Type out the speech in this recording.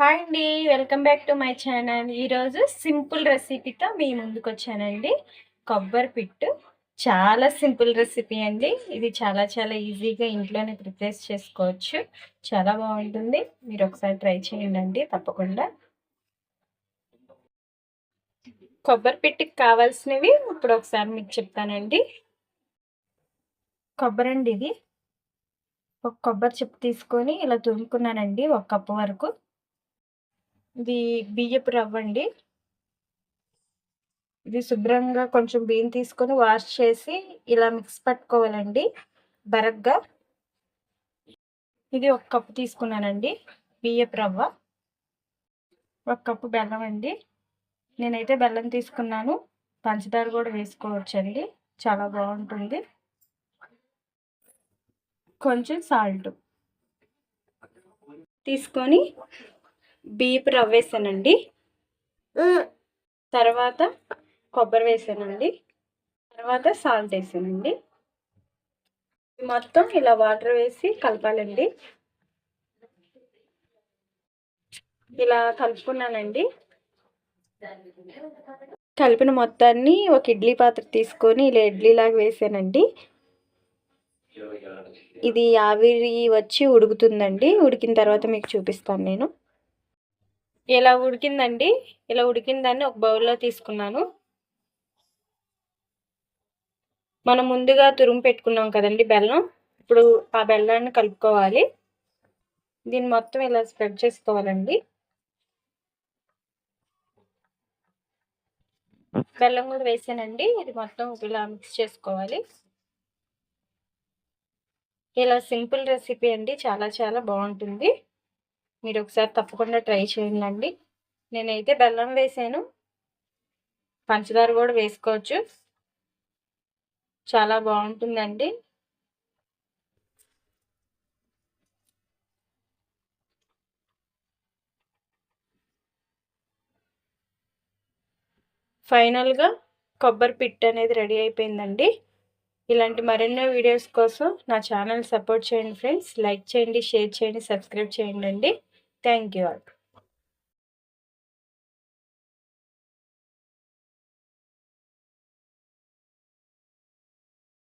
Hi అండి welcome back to my channel. ఈరోజు simple రెసిపీతో మీ ముందుకు వచ్చానండి. కొబ్బరి పిట్టు. చాలా సింపుల్ రెసిపీ అండి. ఇది చాలా చాలా ఈజీగా ఇంట్లోనే ప్రిపేర్ చేసుకోవచ్చు. చాలా బాగుంటుంది. మీరు ఒకసారి ట్రై చేయండి తప్పకుండా. కొబ్బరి పిట్టుకి కావాల్సినవి ఇప్పుడు ఒకసారి మీకు చెప్తానండి. కొబ్బరి అండి ఇది. ఒక కొబ్బరి చెప్పు తీసుకొని ఇలా తురుముకున్నానండి ఒక కప్పు వరకు. ఇది బియ్యపు రవ్వ అండి. ఇది శుభ్రంగా కొంచెం బియ్యం తీసుకొని వాష్ చేసి ఇలా మిక్స్ పట్టుకోవాలండి బరగ్గా. ఇది ఒక కప్పు తీసుకున్నానండి బియ్యపు రవ్వ. ఒక కప్పు బెల్లం అండి. నేనైతే బెల్లం తీసుకున్నాను. పంచదార కూడా వేసుకోవచ్చండి. చాలా బాగుంటుంది. కొంచెం సాల్ట్. తీసుకొని బియ్యపు రవ్వ వేసానండి తర్వాత కొబ్బరి వేసానండి. తర్వాత సాల్ట్ వేసానండి. మొత్తం ఇలా వాటర్ వేసి కలపాలండి. ఇలా కలుపుకున్నానండి. కలిపిన మొత్తాన్ని ఒక ఇడ్లీ పాత్ర తీసుకొని ఇలా ఇడ్లీలాగా వేసానండి. ఇది ఆవిరి వచ్చి ఉడుకుతుందండి. ఉడికిన తర్వాత మీకు చూపిస్తాను నేను. ఇలా ఉడికిందండి? ఇలా ఉడికిందాన్ని ఒక బౌల్లో తీసుకున్నాను. మనం ముందుగా తురుము పెట్టుకున్నాం కదండి బెల్లం. ఇప్పుడు ఆ బెల్లాన్ని కలుపుకోవాలి. దీన్ని మొత్తం ఇలా స్ప్రెడ్ చేసుకోవాలండి. బెల్లం కూడా వేసానండి. ఇది మొత్తం ఇలా మిక్స్ చేసుకోవాలి. ఇలా సింపుల్ రెసిపీ అండి. చాలా చాలా బాగుంటుంది. మీరు ఒకసారి తప్పకుండా ట్రై చేయండి నేనైతే బెల్లం వేసాను. పంచదార కూడా వేసుకోవచ్చు. చాలా బాగుంటుందండి. ఫైనల్గా కొబ్బరి పిట్ అనేది రెడీ అయిపోయిందండి. ఇలాంటి మరెన్నో వీడియోస్ కోసం నా ఛానల్ సపోర్ట్ చేయండి ఫ్రెండ్స్. లైక్ చేయండి షేర్ చేయండి సబ్స్క్రైబ్ చేయండి అండి Thank you.